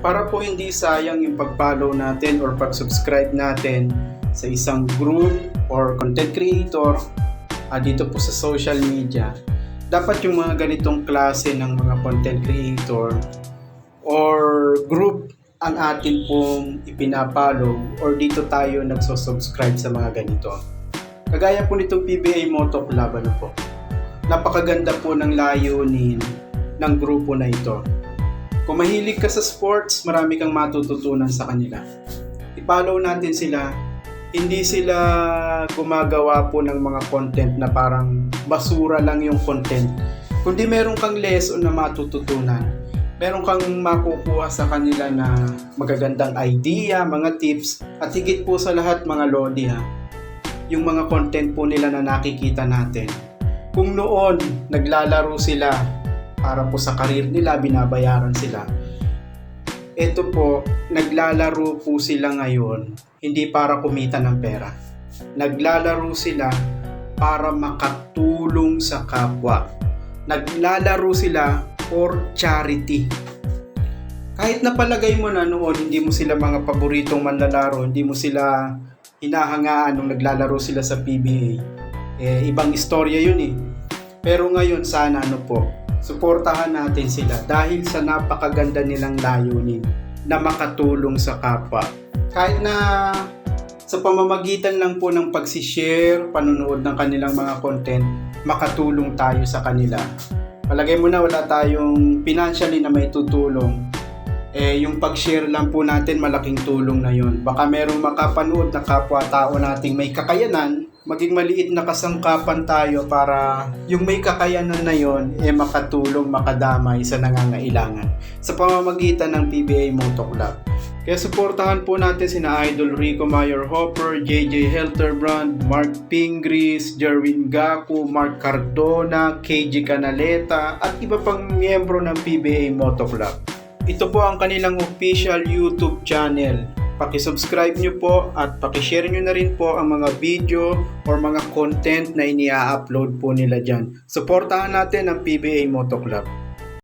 para po hindi sayang yung pag-follow natin or pag-subscribe natin sa isang group or content creator ah, dito po sa social media, dapat yung mga ganitong klase ng mga content creator or group ang atin pong ipinapalo or dito tayo nagsusubscribe sa mga ganito. Kagaya po nitong PBA Moto Club, ano po. Napakaganda po ng layunin ng grupo na ito. Kung mahilig ka sa sports, marami kang matututunan sa kanila. I-follow natin sila. Hindi sila gumagawa po ng mga content na parang basura lang yung content. Kundi meron kang lesson na matututunan. Meron kang makukuha sa kanila na magagandang idea, mga tips, at higit po sa lahat mga lodi ha. Yung mga content po nila na nakikita natin. Kung noon naglalaro sila para po sa karir nila, binabayaran sila. Ito po, naglalaro po sila ngayon, hindi para kumita ng pera. Naglalaro sila para makatulong sa kapwa. Naglalaro sila for charity. Kahit napalagay mo na noon, hindi mo sila mga paboritong manlalaro, hindi mo sila hinahangaan nung naglalaro sila sa PBA. Eh, ibang istorya yun eh. Pero ngayon, sana ano po, suportahan natin sila dahil sa napakaganda nilang layunin na makatulong sa kapwa. Kahit na sa pamamagitan lang po ng pagsishare, panonood ng kanilang mga content, makatulong tayo sa kanila. Palagay mo na wala tayong financially na may tutulong. Eh, yung pag-share lang po natin, malaking tulong na yon. Baka merong makapanood na kapwa-tao nating may kakayanan, maging maliit na kasangkapan tayo para yung may kakayanan na yon eh makatulong, makadamay sa nangangailangan sa pamamagitan ng PBA Moto Club. Kaya suportahan po natin sina Idol Rico Mayer Hopper, JJ Helterbrand, Mark Pingris, Jerwin Gaku, Mark Cardona, KJ Canaleta at iba pang miyembro ng PBA Moto Club. Ito po ang kanilang official YouTube channel. Paki-subscribe nyo po at paki-share nyo na rin po ang mga video or mga content na inia-upload po nila dyan. Suportahan natin ang PBA Moto Club.